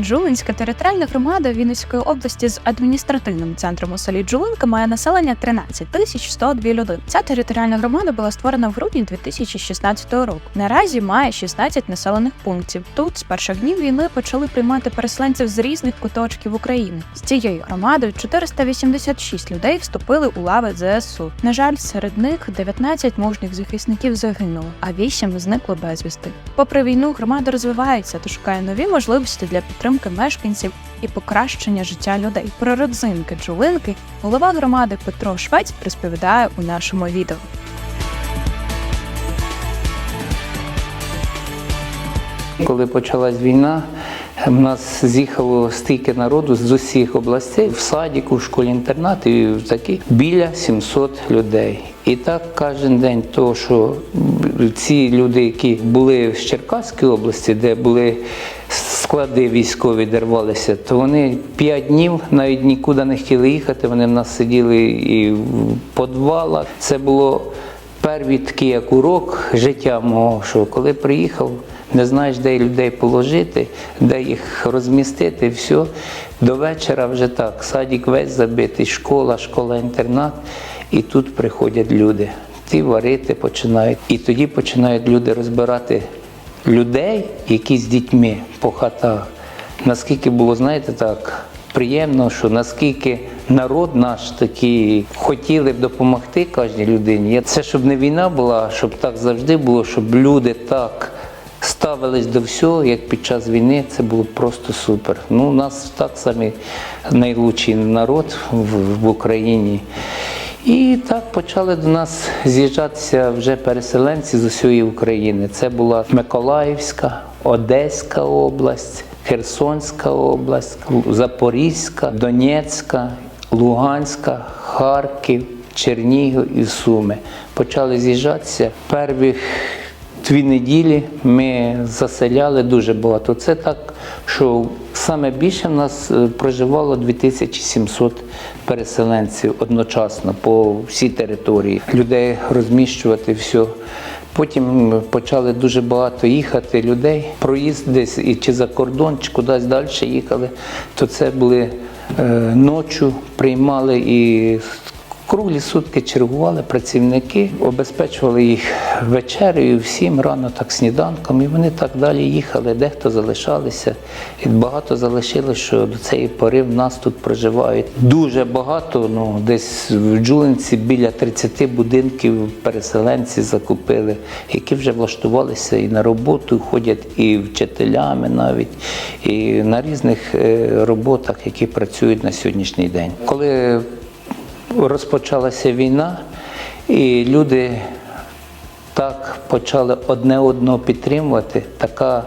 Джулинська територіальна громада Вінницької області з адміністративним центром у селі Джулинка має населення 13 тисяч 102 людини. Ця територіальна громада була створена в грудні 2016 року. Наразі має 16 населених пунктів. Тут з перших днів війни почали приймати переселенців з різних куточків України. З цією громадою 486 людей вступили у лави ЗСУ. На жаль, серед них 19 мужніх захисників загинуло, а 8 зникло безвісти. Попри війну, громада розвивається та шукає нові можливості для підтримки мешканців і покращення життя людей. Про родзинки Джулинки голова громади Петро Швець розповідає у нашому відео. Коли почалась війна, в нас з'їхало стільки народу з усіх областей в садіку, в школі інтернат і такі біля 700 людей. І так кожен день, то що ці люди, які були з Черкаської області, де були склади військові, де рвалися, то вони п'ять днів навіть нікуди не хотіли їхати. Вони в нас сиділи і в підвалах. Це було перший такий як урок життя мого, що коли приїхав, не знаєш, де людей положити, де їх розмістити, все. До вечора вже так. Садик весь забитий, школа, школа-інтернат. І тут приходять люди. Ті варити починають. І тоді починають люди розбирати людей, які з дітьми по хатах. Наскільки було, знаєте, так приємно, що наскільки народ наш такий хотіли б допомогти кожній людині. Це щоб не війна була, щоб так завжди було, щоб люди так ставились до всього, як під час війни, це було просто супер. Ну, у нас так самі найлучший народ в, в Україні. І так почали до нас з'їжджатися вже переселенці з усієї України. Це була Миколаївська, Одеська область, Херсонська область, Запорізька, Донецька, Луганська, Харків, Чернігів і Суми. Почали з'їжджатися. Первих дві неділі ми заселяли дуже багато. Це так, що саме більше в нас е, проживало 2700 переселенців одночасно по всій території. Людей розміщувати все. Потім почали дуже багато їхати людей. Проїзд десь і чи за кордон, чи кудись далі їхали, то це були е, ночі, приймали і Круглі сутки чергували працівники, обезпечували їх вечерею, всім рано так сніданком, і вони так далі їхали. Дехто залишалися, і багато залишилось, що до цієї пори в нас тут проживають. Дуже багато, ну десь в Джулинці біля 30 будинків переселенці закупили, які вже влаштувалися і на роботу, ходять і вчителями навіть, і на різних е, роботах, які працюють на сьогоднішній день. Коли розпочалася війна, і люди так почали одне одного підтримувати, така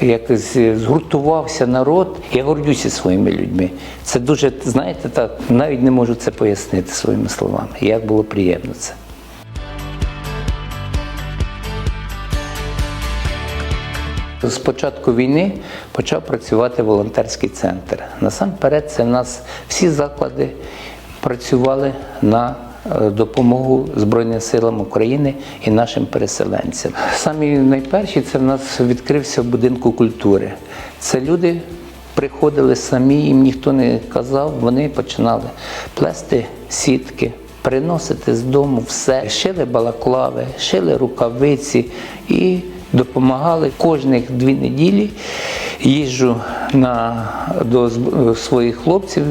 якось згуртувався народ. Я гордюся своїми людьми. Це дуже, знаєте, так, навіть не можу це пояснити своїми словами. Як було приємно це. З початку війни почав працювати волонтерський центр. Насамперед, це в нас всі заклади працювали на е, допомогу Збройним силам України і нашим переселенцям. Самі найперші це в нас відкрився в будинку культури. Це люди приходили самі, їм ніхто не казав, вони починали плести сітки. Приносити з дому все, шили балаклави, шили рукавиці і допомагали кожних дві неділі. Їжджу на, до своїх хлопців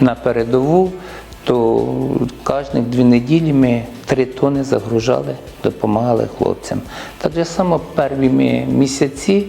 на передову, то кожні дві неділі ми три тони загружали, допомагали хлопцям. Так само перві місяці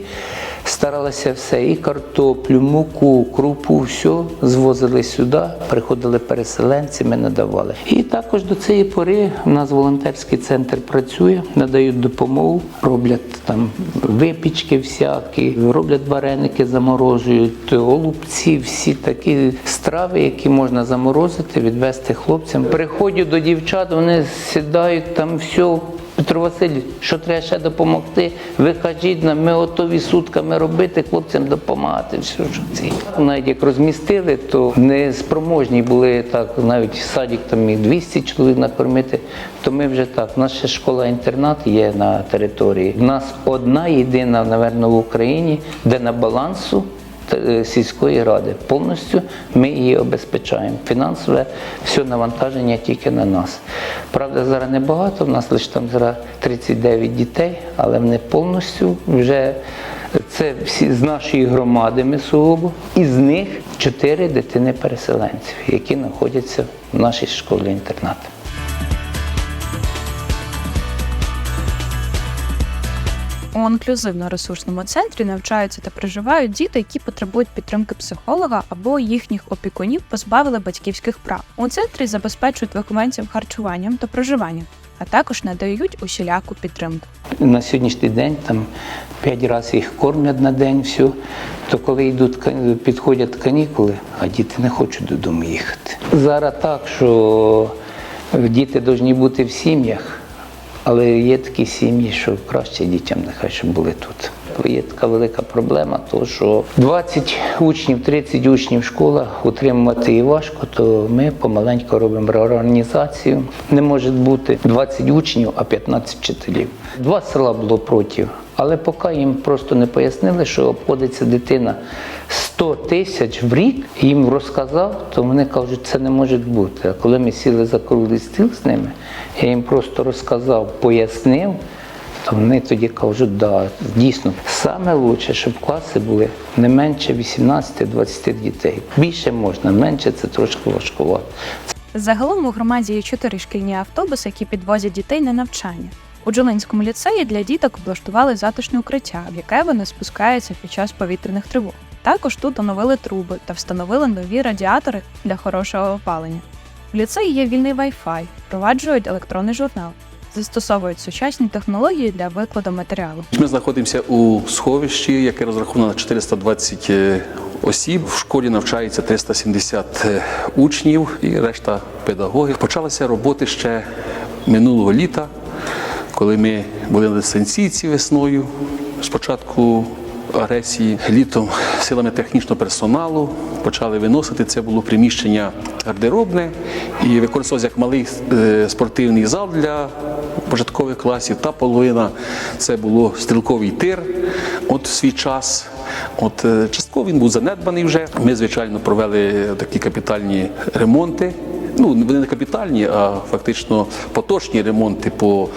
старалися все, і картоплю, муку, крупу, все звозили сюди, приходили переселенці, ми надавали. І також до цієї пори у нас волонтерський центр працює, надають допомогу, роблять там випічки всякі, роблять вареники, заморожують, голубці, всі такі страви, які можна заморозити, відвести хлопцям. Приходжу до дівчат, вони сідають там все. Петро Васильович, що треба ще допомогти? Ви кажіть нам, ми готові сутками робити, хлопцям допомагати. Все, що ці. Навіть як розмістили, то не спроможні були так, навіть садик там міг 200 чоловік накормити, то ми вже так. У нас ще школа-інтернат є на території. У нас одна єдина, напевно, в Україні, де на балансу сільської ради. Повністю ми її обезпечаємо. Фінансове все навантаження тільки на нас. Правда, зараз небагато, в нас лише там зараз 39 дітей, але вони повністю вже це всі з нашої громади ми сугубо. Із них 4 дитини переселенців, які знаходяться в нашій школі-інтернаті. У інклюзивно-ресурсному центрі навчаються та проживають діти, які потребують підтримки психолога або їхніх опікунів позбавили батьківських прав. У центрі забезпечують вихованців харчуванням та проживанням, а також надають усіляку підтримку. На сьогоднішній день там 5 разів їх кормлять на день, все. То коли йдуть підходять канікули, а діти не хочуть додому їхати. Зараз так, що діти повинні бути в сім'ях, але є такі сім'ї, що краще дітям нехай щоб були тут. Є така велика проблема, то що 20 учнів, 30 учнів в школах утримувати і важко, то ми помаленьку робимо реорганізацію. Не може бути 20 учнів, а 15 вчителів. Два села було проти, але поки їм просто не пояснили, що обходиться дитина 100 тисяч в рік, їм розказав, то вони кажуть, це не може бути. А коли ми сіли за круглий стіл з ними, я їм просто розказав, пояснив. То вони тоді кажуть, да, дійсно, саме лучше, щоб класи були не менше 18-20 дітей. Більше можна, менше це трошки важкувато. Загалом у громаді є чотири шкільні автобуси, які підвозять дітей на навчання. У Джолинському ліцеї для діток облаштували затишне укриття, в яке вони спускаються під час повітряних тривог. Також тут оновили труби та встановили нові радіатори для хорошого опалення. В ліцеї є вільний Wi-Fi, впроваджують електронний журнал, застосовують сучасні технології для викладу матеріалу. Ми знаходимося у сховищі, яке розраховано на 420 осіб. В школі навчається 370 учнів і решта педагогів. Почалася роботи ще минулого літа, коли ми були на дистанційці весною. Спочатку агресії літом силами технічного персоналу почали виносити. Це було приміщення гардеробне і використовувався як малий е, спортивний зал для початкових класів. Та половина це було стрілковий тир. От в свій час. От е, частково він був занедбаний вже. Ми, звичайно, провели такі капітальні ремонти. Ну, вони не капітальні, а фактично поточні ремонти по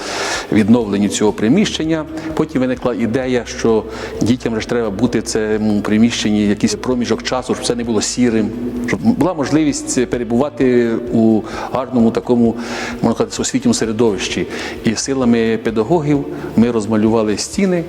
відновленню цього приміщення. Потім виникла ідея, що дітям ж треба бути в цьому приміщенні якийсь проміжок часу, щоб це не було сірим, щоб була можливість перебувати у гарному такому, можна сказати, освітньому середовищі. І силами педагогів ми розмалювали стіни,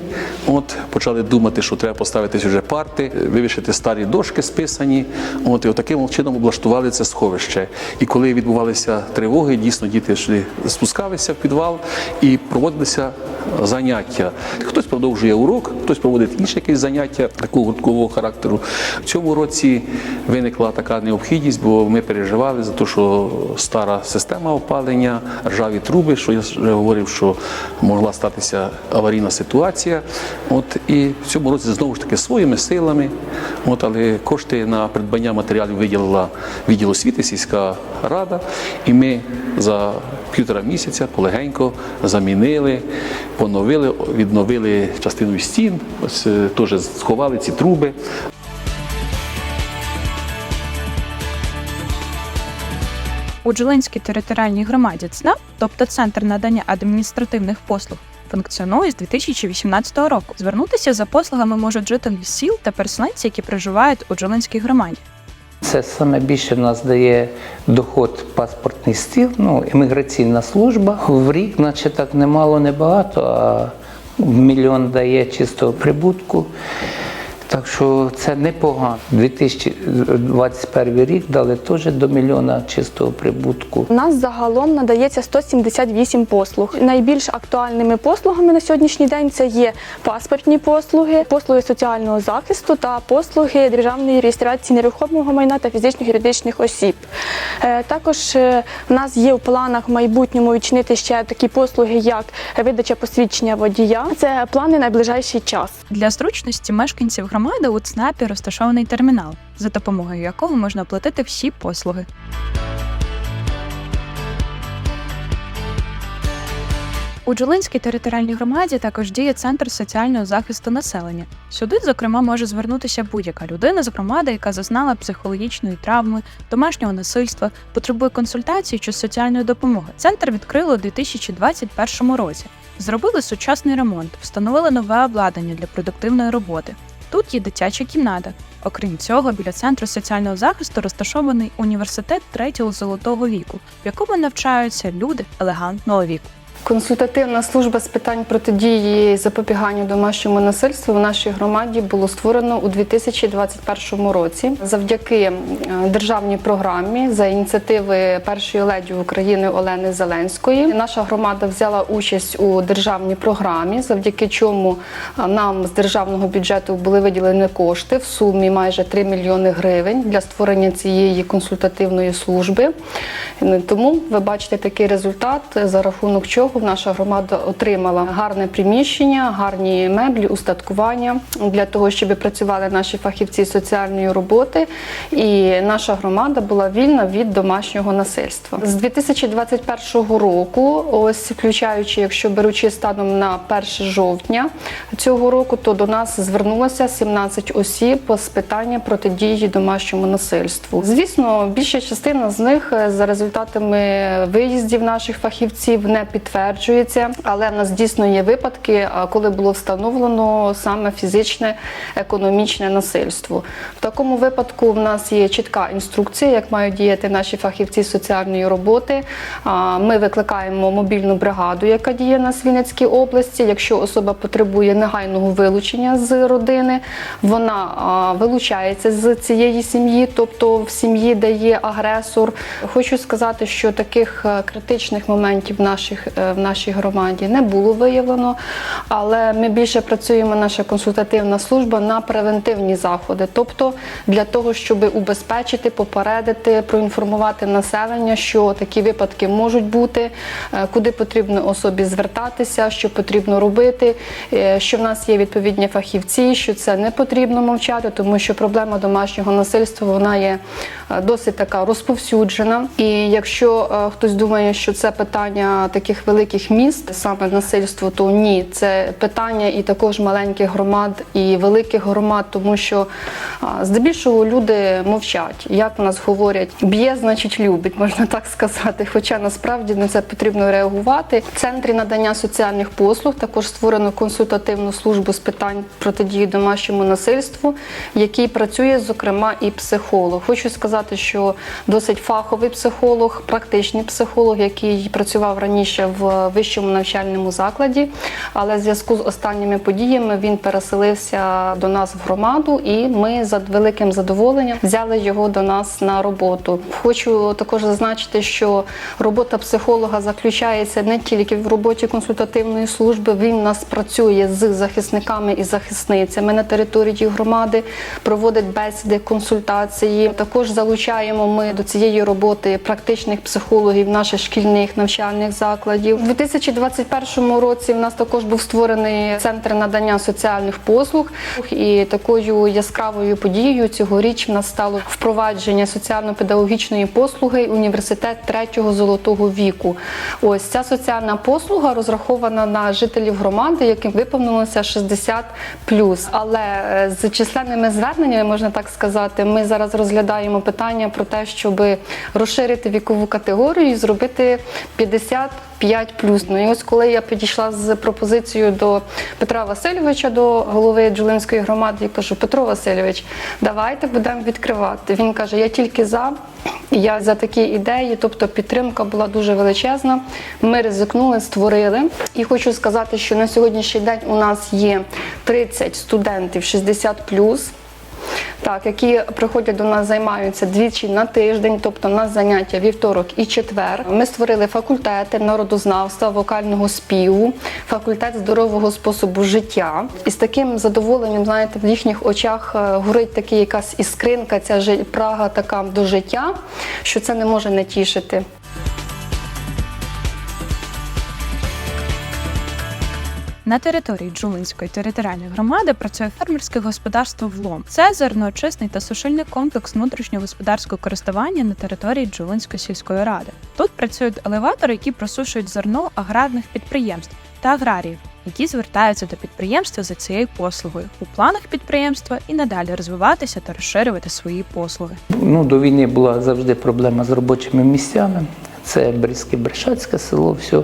от почали думати, що треба поставити вже парти, вивішити старі дошки списані. От і таким чином облаштували це сховище. І коли відбувалися тривоги, дійсно діти йшли, спускалися в підвал і проводилися заняття. Хтось продовжує урок, хтось проводить інше якесь заняття такого гурткового характеру. В цьому році виникла така необхідність, бо ми переживали за те, що стара система опалення, ржаві труби, що я вже говорив, що могла статися аварійна ситуація. От і в цьому році знову ж таки своїми силами. От, але кошти на придбання матеріалів виділила відділ освіти, сільська рада, і ми за півтора місяця полегенько замінили, поновили, відновили частину стін, ось е, теж сховали ці труби. У Джолинській територіальній громаді ЦНАП, тобто Центр надання адміністративних послуг, функціонує з 2018 року. Звернутися за послугами можуть жителі сіл та переселенці, які проживають у Джолинській громаді. Це саме більше нас дає доход паспортний стіл, ну, імміграційна служба. В рік, наче так немало, небагато, а мільйон дає чистого прибутку. Так що це непогано. 2021 рік дали теж до мільйона чистого прибутку. У нас загалом надається 178 послуг. Найбільш актуальними послугами на сьогоднішній день це є паспортні послуги, послуги соціального захисту та послуги державної реєстрації нерухомого майна та фізичних юридичних осіб. Е, Також е, в нас є в планах в майбутньому відчинити ще такі послуги, як видача посвідчення водія. Це плани на найближчий час. Для зручності мешканців громади у ЦНАПі розташований термінал, за допомогою якого можна оплатити всі послуги. У Джолинській територіальній громаді також діє центр соціального захисту населення. Сюди, зокрема, може звернутися будь-яка людина з громади, яка зазнала психологічної травми, домашнього насильства, потребує консультації чи соціальної допомоги. Центр відкрили у 2021 році. Зробили сучасний ремонт, встановили нове обладнання для продуктивної роботи. Тут є дитяча кімната. Окрім цього, біля центру соціального захисту розташований університет третього золотого віку, в якому навчаються люди елегантного віку. Консультативна служба з питань протидії запобіганню домашньому насильству в нашій громаді було створено у 2021 році завдяки е, державній програмі за ініціативи першої леді України Олени Зеленської. Наша громада взяла участь у державній програмі, завдяки чому е, нам з державного бюджету були виділені кошти в сумі майже 3 мільйони гривень для створення цієї консультативної служби. Е, Тому ви бачите такий результат, за рахунок чого наша громада отримала гарне приміщення, гарні меблі, устаткування для того, щоб працювали наші фахівці соціальної роботи, і наша громада була вільна від домашнього насильства. З 2021 року, ось включаючи, якщо беручи станом на 1 жовтня цього року, то до нас звернулося 17 осіб з питання протидії домашньому насильству. Звісно, більша частина з них е, за результатами виїздів наших фахівців не підтверджується, але в нас дійсно є випадки, е, коли було встановлено саме фізичне економічне насильство. В такому випадку в нас є чітка інструкція, як мають діяти наші фахівці соціальної роботи. Ми викликаємо мобільну бригаду, яка діє на Вінницькій області. Якщо особа потребує негайного вилучення з родини, вона вилучається з цієї сім'ї, тобто в сім'ї, де є агресор. Хочу сказати, що таких е, критичних моментів в наших е, в нашій громаді не було виявлено, але ми більше працюємо, наша консультативна служба на превентивні заходи, тобто для того, щоб убезпечити, попередити, проінформувати населення, що такі випадки можуть бути, е, куди потрібно особі звертатися, що потрібно робити, е, що в нас є відповідні фахівці, що це не потрібно мовчати, тому що проблема домашнього насильства вона є е, досить така розповсюджена. І якщо хтось думає, що це питання таких великих міст, саме насильство, то ні, це питання і також маленьких громад і великих громад, тому що здебільшого люди мовчать. Як в нас говорять, б'є, значить любить, можна так сказати. Хоча насправді на це потрібно реагувати. В центрі надання соціальних послуг також створено консультативну службу з питань протидії домашньому насильству, в якій працює зокрема і психолог. Хочу сказати, що досить фаховий психолог, практичний психолог, який працював раніше в вищому навчальному закладі, але в зв'язку з останніми подіями він переселився до нас в громаду, і ми за великим задоволенням взяли його до нас на роботу. Хочу також зазначити, що робота психолога заключається не тільки в роботі консультативної служби. Він нас працює з захисниками і захисницями на території громади, проводить бесіди, консультації. Також залучаємо ми до цієї роботи практичних психологів наших шкільних навчальних закладів. У 2021 році в нас також був створений центр надання соціальних послуг, і такою яскравою подією цьогоріч в нас стало впровадження соціально-педагогічної послуги університет третього золотого віку. Ось ця соціальна послуга розрахована на жителів громади, яким виповнилося 60 Але е, з численними зверненнями, можна так сказати, ми зараз розглядаємо питання про те, щоб розширити вікову категорію і зробити 55 Ну і ось коли я підійшла з пропозицією до Петра Васильовича, до голови Джулинської громади, я кажу: Петро Васильович, давайте будемо відкривати. Він каже: Я тільки за. Я за такі ідеї, тобто підтримка була дуже величезна. Ми ризикнули, створили. І хочу сказати, що на сьогоднішній день у нас є 30 студентів 60 так, які приходять до нас, займаються двічі на тиждень, тобто у нас заняття вівторок і четвер. Ми створили факультети народознавства, вокального співу, факультет здорового способу життя. І з таким задоволенням, знаєте, в їхніх очах е, горить така якась іскринка, ця прага така до життя, що це не може не тішити. На території Джулинської територіальної громади працює фермерське господарство Влом. Це зерноочисний та сушильний комплекс внутрішнього господарського користування на території Джулинської сільської ради. Тут працюють елеватори, які просушують зерно аграрних підприємств та аграріїв, які звертаються до підприємства за цією послугою. У планах підприємства і надалі розвиватися та розширювати свої послуги. Ну, до війни була завжди проблема з робочими місцями. Це Брізьке Брешацьке село, все.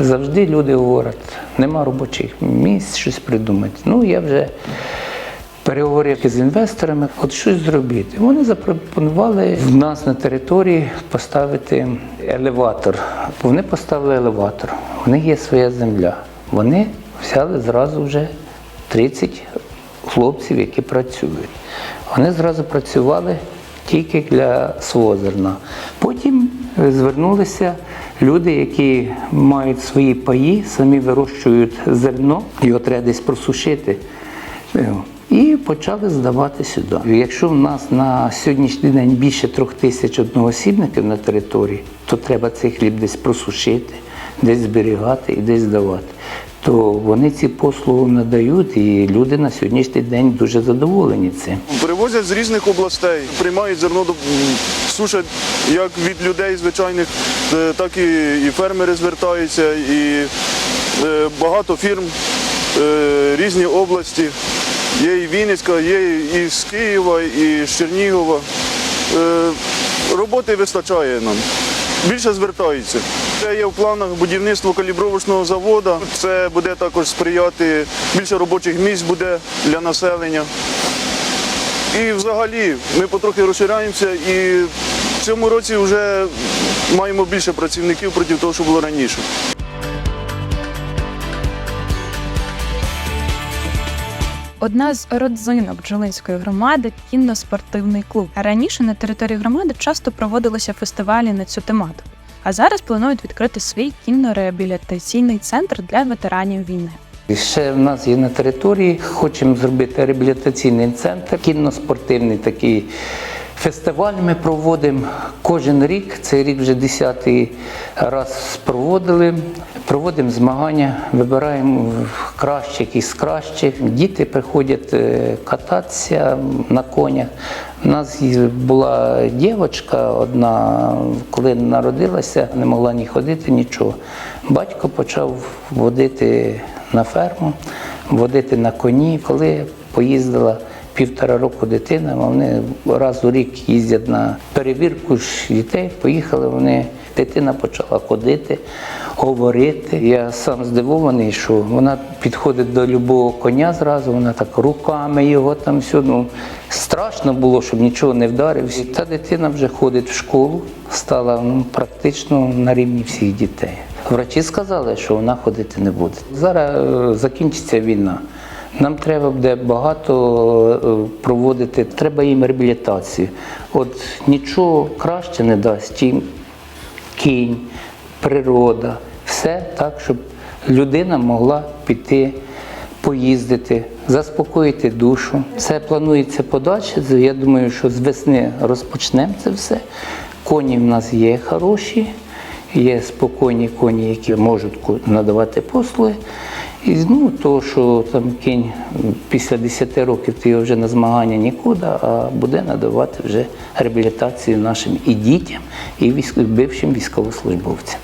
Завжди люди говорять, нема робочих місць, щось придумати. Ну, я вже переговорив з інвесторами, от щось зробити. Вони запропонували в нас на території поставити елеватор. Вони поставили елеватор. У них є своя земля. Вони взяли зразу вже 30 хлопців, які працюють. Вони зразу працювали тільки для свого зерна. Потім звернулися люди, які мають свої паї, самі вирощують зерно, його треба десь просушити. І почали здавати сюди. Якщо в нас на сьогоднішній день більше трьох тисяч одноосібників на території, то треба цей хліб десь просушити, десь зберігати і десь здавати. То вони ці послуги надають, і люди на сьогоднішній день дуже задоволені цим. Привозять з різних областей, приймають зерно, до- сушать як від людей звичайних, е, так і, фермери звертаються, і е, багато фірм, е, різні області. Є і Вінницька, є і з Києва, і з Чернігова. Роботи вистачає нам. Більше звертаються. Це є в планах будівництво калібровочного заводу. Це буде також сприяти більше робочих місць буде для населення. І взагалі ми потрохи розширяємося і в цьому році вже маємо більше працівників проти того, що було раніше. Одна з родзинок Бджолинської громади кінно-спортивний клуб. Раніше на території громади часто проводилися фестивалі на цю тематику, а зараз планують відкрити свій кінно-реабілітаційний центр для ветеранів війни. Ще в нас є на території, хочемо зробити реабілітаційний центр, кінно-спортивний такий фестиваль ми проводимо кожен рік. Цей рік вже десятий раз проводили. Проводимо змагання, вибираємо кращих із кращих. Діти приходять е, кататися на конях. У нас була дівчинка одна, коли народилася, не могла ні ходити, нічого. Батько почав водити на ферму, водити на коні. Коли поїздила півтора року дитина, вони раз у рік їздять на перевірку дітей, поїхали вони. Дитина почала ходити, говорити. Я сам здивований, що вона підходить до любого коня зразу, вона так руками його там все. Ну, страшно було, щоб нічого не вдарився. Та дитина вже ходить в школу, стала ну, практично на рівні всіх дітей. Врачі сказали, що вона ходити не буде. Зараз е, закінчиться війна. Нам треба буде багато е, проводити, треба їм реабілітацію. От нічого краще не дасть кінь, природа, все так, щоб людина могла піти, поїздити, заспокоїти душу. Це планується подальше. Я думаю, що з весни розпочнемо це все. Коні в нас є хороші, є спокійні коні, які можуть надавати послуги. І ну, то, що там кінь після 10 років ти його вже на змагання нікуди, а буде надавати вже реабілітацію нашим і дітям, і військ... бившим військовослужбовцям.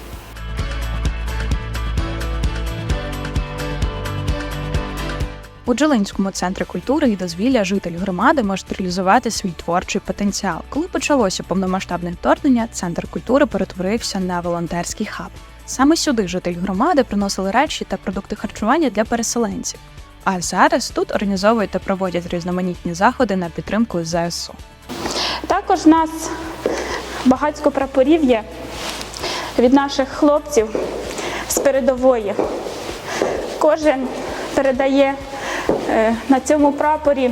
У Джолинському центрі культури і дозвілля жителі громади можуть реалізувати свій творчий потенціал. Коли почалося повномасштабне вторгнення, центр культури перетворився на волонтерський хаб. Саме сюди жителі громади приносили речі та продукти харчування для переселенців. А зараз тут організовують та проводять різноманітні заходи на підтримку ЗСУ. Також в нас багатько прапорів є від наших хлопців з передової. Кожен передає е, на цьому прапорі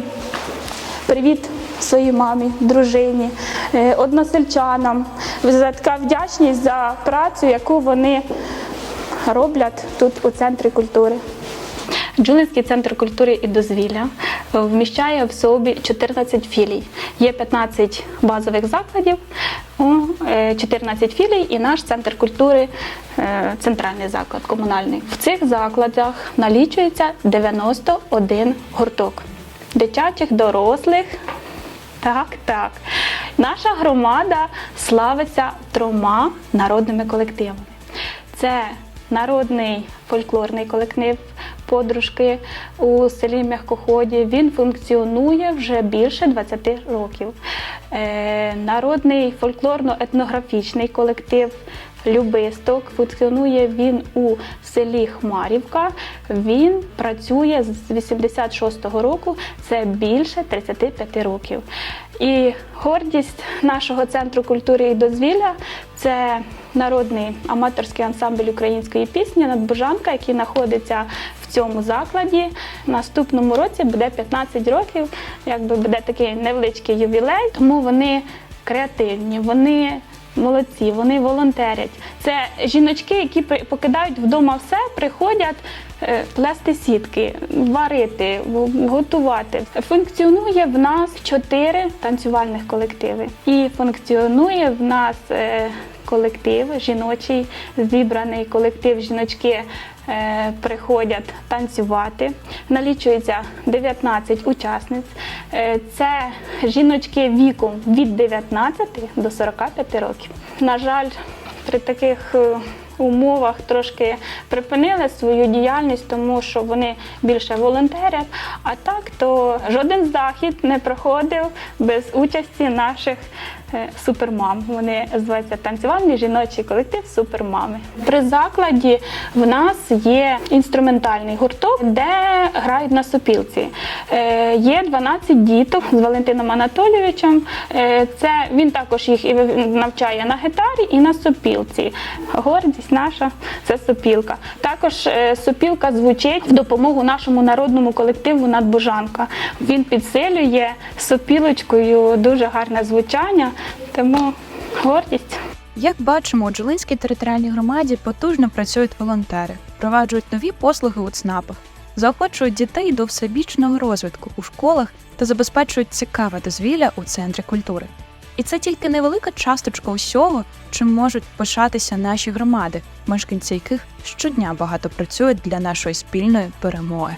привіт своїй мамі, дружині, е, односельчанам. За така вдячність за працю, яку вони роблять тут у центрі культури. Джулинський центр культури і дозвілля е, вміщає в собі 14 філій. Є 15 базових закладів, е, 14 філій і наш центр культури е, центральний заклад комунальний. В цих закладах налічується 91 гурток дитячих, дорослих. Так, так. Наша громада славиться трьома народними колективами. Це народний фольклорний колектив подружки у селі Мягкоході. Він функціонує вже більше 20 років. Е, народний фольклорно-етнографічний колектив Любисток. Функціонує він у селі Хмарівка. Він працює з 86-го року, це більше 35 років. І гордість нашого центру культури і дозвілля це народний аматорський ансамбль української пісні Надбожанка, який знаходиться в цьому закладі. Наступному році буде 15 років, якби буде такий невеличкий ювілей, тому вони креативні, вони молодці, вони волонтерять. Це жіночки, які покидають вдома все, приходять е, плести сітки, варити, готувати. Функціонує в нас чотири танцювальних колективи. І функціонує в нас е, колектив жіночий, зібраний колектив жіночки. Е, Приходять танцювати, налічується 19 учасниць. Е, Це жіночки віком від 19 до 45 років. На жаль, при таких е, умовах трошки припинили свою діяльність, тому що вони більше волонтерять. А так то жоден захід не проходив без участі наших супермам. Вони називаються танцювальний жіночий колектив Супермами. При закладі в нас є інструментальний гурток, де грають на сопілці. Е, Є 12 діток з Валентином Анатолійовичем. Е, Це він також їх і навчає на гітарі і на сопілці. Гордість наша це сопілка. Також е, сопілка звучить в допомогу нашому народному колективу Надбожанка. Він підсилює сопілочкою дуже гарне звучання, тому гордість. Як бачимо, у Джолинській територіальній громаді потужно працюють волонтери, впроваджують нові послуги у ЦНАПах, заохочують дітей до всебічного розвитку у школах та забезпечують цікаве дозвілля у центрі культури. І це тільки невелика часточка усього, чим можуть пишатися наші громади, мешканці яких щодня багато працюють для нашої спільної перемоги.